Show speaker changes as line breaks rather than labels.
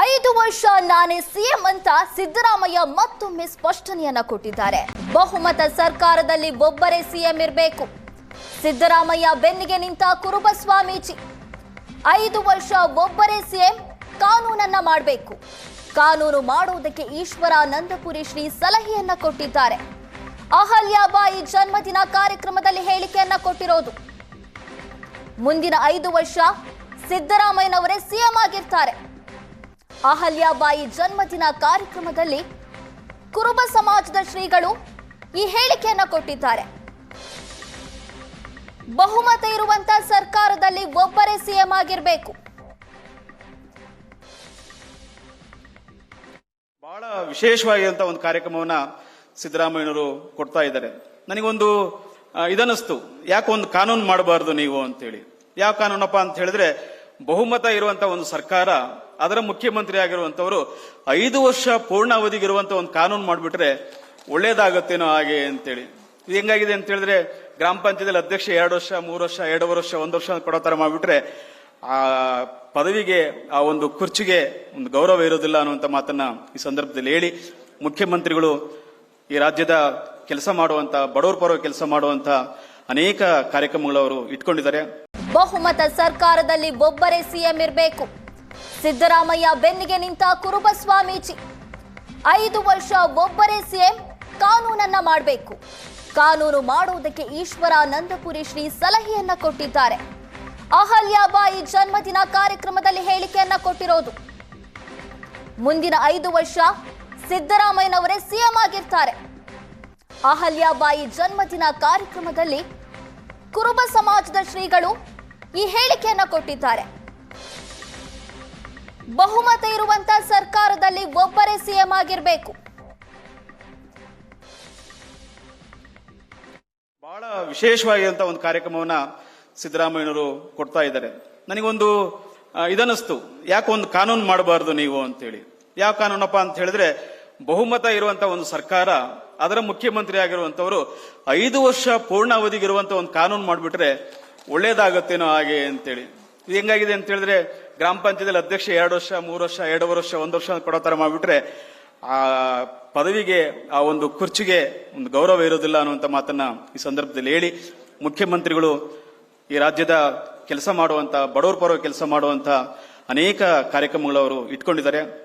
ಐದು ವರ್ಷ ನಾನೇ ಸಿಎಂ ಅಂತ ಸಿದ್ದರಾಮಯ್ಯ ಮತ್ತೊಮ್ಮೆ ಸ್ಪಷ್ಟನೆಯನ್ನ ಕೊಟ್ಟಿದ್ದಾರೆ. ಬಹುಮತ ಸರ್ಕಾರದಲ್ಲಿ ಒಬ್ಬರೇ ಸಿಎಂ ಇರಬೇಕು. ಸಿದ್ದರಾಮಯ್ಯ ಬೆನ್ನಿಗೆ ನಿಂತ ಕುರುಬ ಸ್ವಾಮೀಜಿ. ಐದು ವರ್ಷ ಒಬ್ಬರೇ ಸಿಎಂ, ಕಾನೂನನ್ನ ಮಾಡಬೇಕು. ಕಾನೂನು ಮಾಡುವುದಕ್ಕೆ ಈಶ್ವರ ನಂದಪುರಿ ಶ್ರೀ ಸಲಹೆಯನ್ನ ಕೊಟ್ಟಿದ್ದಾರೆ. ಅಹಲ್ಯಾಬಾಯಿ ಜನ್ಮದಿನ ಕಾರ್ಯಕ್ರಮದಲ್ಲಿ ಹೇಳಿಕೆಯನ್ನ ಕೊಟ್ಟಿರೋದು. ಮುಂದಿನ ಐದು ವರ್ಷ ಸಿದ್ದರಾಮಯ್ಯನವರೇ ಸಿಎಂ ಆಗಿರ್ತಾರೆ. ಅಹಲ್ಯಾಬಾಯಿ ಜನ್ಮದಿನ ಕಾರ್ಯಕ್ರಮದಲ್ಲಿ ಕುರುಬ ಸಮಾಜದ ಶ್ರೀಗಳು ಈ ಹೇಳಿಕೆಯನ್ನು ಕೊಟ್ಟಿದ್ದಾರೆ. ಬಹುಮತ ಇರುವಂತ ಸರ್ಕಾರದಲ್ಲಿ ಒಬ್ಬರೇ ಸಿಎಂ ಆಗಿರಬೇಕು.
ಬಹಳ ವಿಶೇಷವಾಗಿರುವಂತಹ ಒಂದು ಕಾರ್ಯಕ್ರಮವನ್ನ ಸಿದ್ದರಾಮಯ್ಯನವರು ಕೊಡ್ತಾ ಇದ್ದಾರೆ. ನನಗೊಂದು ಇದನ್ನಿಸ್ತು. ಯಾಕೆ ಒಂದು ಕಾನೂನು ಮಾಡಬಾರದು ನೀವು ಅಂತೇಳಿ. ಯಾವ ಕಾನೂನಪ್ಪ ಅಂತ ಹೇಳಿದ್ರೆ ಬಹುಮತ ಇರುವಂತಹ ಒಂದು ಸರ್ಕಾರ, ಅದರ ಮುಖ್ಯಮಂತ್ರಿ ಆಗಿರುವಂತವರು ಐದು ವರ್ಷ ಪೂರ್ಣ ಪೂರ್ಣಾವಧಿಗಿರುವಂತ ಒಂದು ಕಾನೂನು ಮಾಡಿಬಿಟ್ರೆ ಒಳ್ಳೇದಾಗತ್ತೇನೋ ಹಾಗೆ ಅಂತೇಳಿ. ಇದು ಹೆಂಗಾಗಿದೆ ಅಂತ ಹೇಳಿದ್ರೆ, ಗ್ರಾಮ ಪಂಚಾಯತಿಯಲ್ಲಿ ಅಧ್ಯಕ್ಷ ಎರಡು ವರ್ಷ, ಮೂರು ವರ್ಷ, ಎರಡೂವರೆ ವರ್ಷ, ಒಂದು ವರ್ಷ ಕೊಡೋ ತರ ಮಾಡಿಬಿಟ್ರೆ ಆ ಪದವಿಗೆ, ಆ ಒಂದು ಕುರ್ಚಿಗೆ ಒಂದು ಗೌರವ ಇರೋದಿಲ್ಲ ಅನ್ನುವಂಥ ಮಾತನ್ನ ಈ ಸಂದರ್ಭದಲ್ಲಿ ಹೇಳಿ ಮುಖ್ಯಮಂತ್ರಿಗಳು ಈ ರಾಜ್ಯದ ಕೆಲಸ ಮಾಡುವಂತ, ಬಡವರ ಪರವಾಗಿ ಕೆಲಸ ಮಾಡುವಂತ ಅನೇಕ ಕಾರ್ಯಕ್ರಮಗಳು ಅವರು ಇಟ್ಕೊಂಡಿದ್ದಾರೆ.
ಬಹುಮತ ಸರ್ಕಾರದಲ್ಲಿ ಒಬ್ಬರೇ ಸಿಎಂ ಇರಬೇಕು. ಸಿದ್ದರಾಮಯ್ಯ ಬೆನ್ನಿಗೆ ನಿಂತ ಕುರುಬ ಸ್ವಾಮೀಜಿ. ಐದು ವರ್ಷ ಒಬ್ಬರೇ ಸಿಎಂ, ಕಾನೂನನ್ನ ಮಾಡಬೇಕು. ಕಾನೂನು ಮಾಡುವುದಕ್ಕೆ ಈಶ್ವರ ನಂದಪುರಿ ಶ್ರೀ ಸಲಹೆಯನ್ನ ಕೊಟ್ಟಿದ್ದಾರೆ. ಅಹಲ್ಯಾಬಾಯಿ ಜನ್ಮದಿನ ಕಾರ್ಯಕ್ರಮದಲ್ಲಿ ಹೇಳಿಕೆಯನ್ನ ಕೊಟ್ಟಿರೋದು. ಮುಂದಿನ ಐದು ವರ್ಷ ಸಿದ್ದರಾಮಯ್ಯನವರೇ ಸಿಎಂ ಆಗಿರ್ತಾರೆ. ಅಹಲ್ಯಾಬಾಯಿ ಜನ್ಮದಿನ ಕಾರ್ಯಕ್ರಮದಲ್ಲಿ ಕುರುಬ ಸಮಾಜದ ಶ್ರೀಗಳು ಈ ಹೇಳಿಕೆಯನ್ನು ಕೊಟ್ಟಿದ್ದಾರೆ. ಬಹುಮತ ಇರುವಂತ ಸರ್ಕಾರದಲ್ಲಿ ಒಬ್ಬರೇ ಸಿಎಂ ಆಗಿರಬೇಕು.
ಬಹಳ ವಿಶೇಷವಾಗಿರುವಂತಹ ಒಂದು ಕಾರ್ಯಕ್ರಮವನ್ನ ಸಿದ್ದರಾಮಯ್ಯನವರು ಕೊಡ್ತಾ ಇದ್ದಾರೆ. ನನಗೊಂದು ಇದನ್ನಿಸ್ತು. ಯಾಕೆ ಒಂದು ಕಾನೂನು ಮಾಡಬಾರದು ನೀವು ಅಂತೇಳಿ. ಯಾವ ಕಾನೂನಪ್ಪ ಅಂತ ಹೇಳಿದ್ರೆ, ಬಹುಮತ ಇರುವಂತಹ ಒಂದು ಸರ್ಕಾರ, ಅದರ ಮುಖ್ಯಮಂತ್ರಿ ಆಗಿರುವಂತವರು ಐದು ವರ್ಷ ಪೂರ್ಣ ಅವಧಿಗೆ ಇರುವಂತ ಒಂದು ಕಾನೂನು ಮಾಡಿಬಿಟ್ರೆ ಒಳ್ಳೇದಾಗತ್ತೇನೋ ಹಾಗೆ ಅಂತೇಳಿ. ಇದು ಹೆಂಗಾಗಿದೆ ಅಂತ ಹೇಳಿದ್ರೆ, ಗ್ರಾಮ ಪಂಚಾಯತಿಯಲ್ಲಿ ಅಧ್ಯಕ್ಷ ಎರಡು ವರ್ಷ, ಮೂರು ವರ್ಷ, ಎರಡೂವರೆ ವರ್ಷ, ಒಂದು ವರ್ಷ ಕೊಡೋ ತರ ಮಾಡಿಬಿಟ್ರೆ, ಆ ಪದವಿಗೆ, ಆ ಒಂದು ಕುರ್ಚಿಗೆ ಒಂದು ಗೌರವ ಇರೋದಿಲ್ಲ ಅನ್ನುವಂಥ ಮಾತನ್ನ ಈ ಸಂದರ್ಭದಲ್ಲಿ ಹೇಳಿ, ಮುಖ್ಯಮಂತ್ರಿಗಳು ಈ ರಾಜ್ಯದ ಕೆಲಸ ಮಾಡುವಂತ, ಬಡವರ ಪರವಾಗಿ ಕೆಲಸ ಮಾಡುವಂತ ಅನೇಕ ಕಾರ್ಯಕ್ರಮಗಳು ಅವರು ಇಟ್ಕೊಂಡಿದ್ದಾರೆ.